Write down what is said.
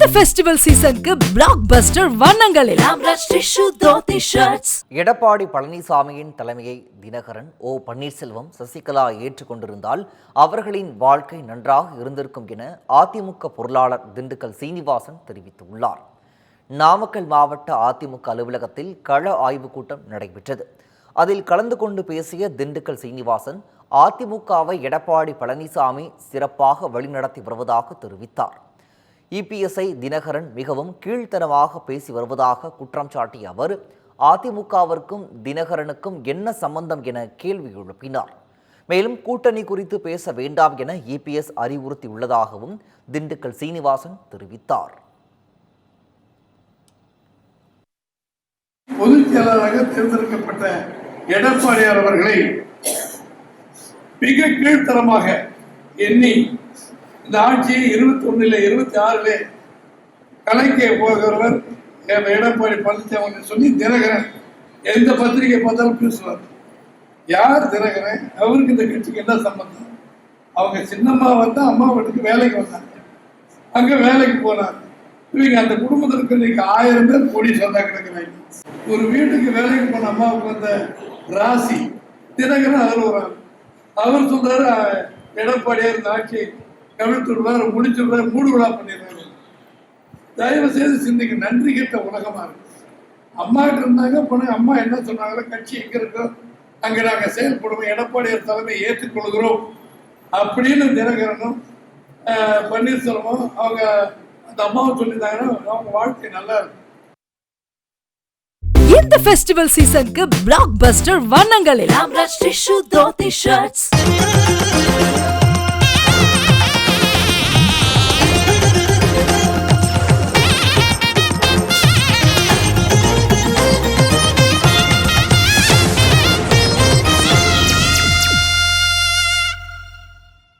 இந்த ஃபெஸ்டிவல் சீசனுக்கு பிளாக் பஸ்டர் வண்ணங்களில். எடப்பாடி பழனிசாமியின் தலைமையை தினகரன் ஓ பன்னீர்செல்வம் சசிகலா ஏற்றுக்கொண்டிருந்தால் அவர்களின் வாழ்க்கை நன்றாக இருந்திருக்கும் என அதிமுக பொருளாளர் திண்டுக்கல் சீனிவாசன் தெரிவித்துள்ளார். நாமக்கல் மாவட்ட அதிமுக அலுவலகத்தில் கள ஆய்வுக் கூட்டம் நடைபெற்றது. அதில் கலந்து கொண்டு பேசிய திண்டுக்கல் சீனிவாசன் அதிமுகவை எடப்பாடி பழனிசாமி சிறப்பாக வழிநடத்தி வருவதாக தெரிவித்தார். இபிஎஸ்ஐ தினகரன் மிகவும் கீழ்த்தனமாக பேசி வருவதாக குற்றம் சாட்டிய அவர் அதிமுகவிற்கும் தினகரனுக்கும் என்ன சம்பந்தம் என கேள்வி எழுப்பினார். மேலும் கூட்டணி குறித்து பேச வேண்டாம் என இபிஎஸ் அறிவுறுத்தியுள்ளதாகவும் திண்டுக்கல் சீனிவாசன் தெரிவித்தார். பொதுச் செயலாளராக தேர்ந்தெடுக்கப்பட்ட எடப்பாடியார் அவர்களை மிக கீழ்த்தரமாக எண்ணி இந்த ஆட்சியை இருபத்தி ஒண்ணுல இருபத்தி ஆறுல கலைக்க போகிறவர் எடப்பாடி பழனிசாமி சொல்லி தினகரன் எந்த பத்திரிகை பார்த்தாலும் பேசுவார். யார் தினகரன்? அவருக்கு இந்த கட்சிக்கு என்ன சம்பந்தம்? அவங்க சின்னம்மா வந்தா அம்மா வீட்டுக்கு வேலைக்கு வந்தாங்க. அங்க வேலைக்கு போனார் இவங்க அந்த குடும்பத்தில் இருக்கிற இன்னைக்கு ஆயிரம் பேர் கோடி சொந்தா கிடக்குறாங்க. ஒரு வீட்டுக்கு வேலைக்கு போன அம்மாவுக்கு வந்த ராசி தினகரன் அவர் ஒரு அவர் சொல்றாரு எடப்பாடியார் இந்த ஆட்சி கவிழ்த்து விடுவார் முடிச்சு விடுவார் மூடு விழா பண்ணிடுறாரு தயவு செய்து சிந்திக்க நன்றி கெட்ட உலகமா இருக்கு. அம்மா கிட்ட இருந்தாங்க போன அம்மா என்ன சொன்னாங்களோ கட்சி எங்க இருக்கோ அங்க நாங்க செயல்படுவோம். எடப்பாடியார் தலைமை ஏற்றுக்கொள்கிறோம் அப்படின்னு தினகரனும் அஹ், பன்னீர்செல்வமும் அவங்க அந்த அம்மாவும் சொல்லியிருந்தாங்கன்னா அவங்க வாழ்க்கை நல்லா இருக்கும். இந்த ஃபெஸ்டிவல் சீசனுக்கு பிளாக் பஸ்டர் வண்ணங்களில்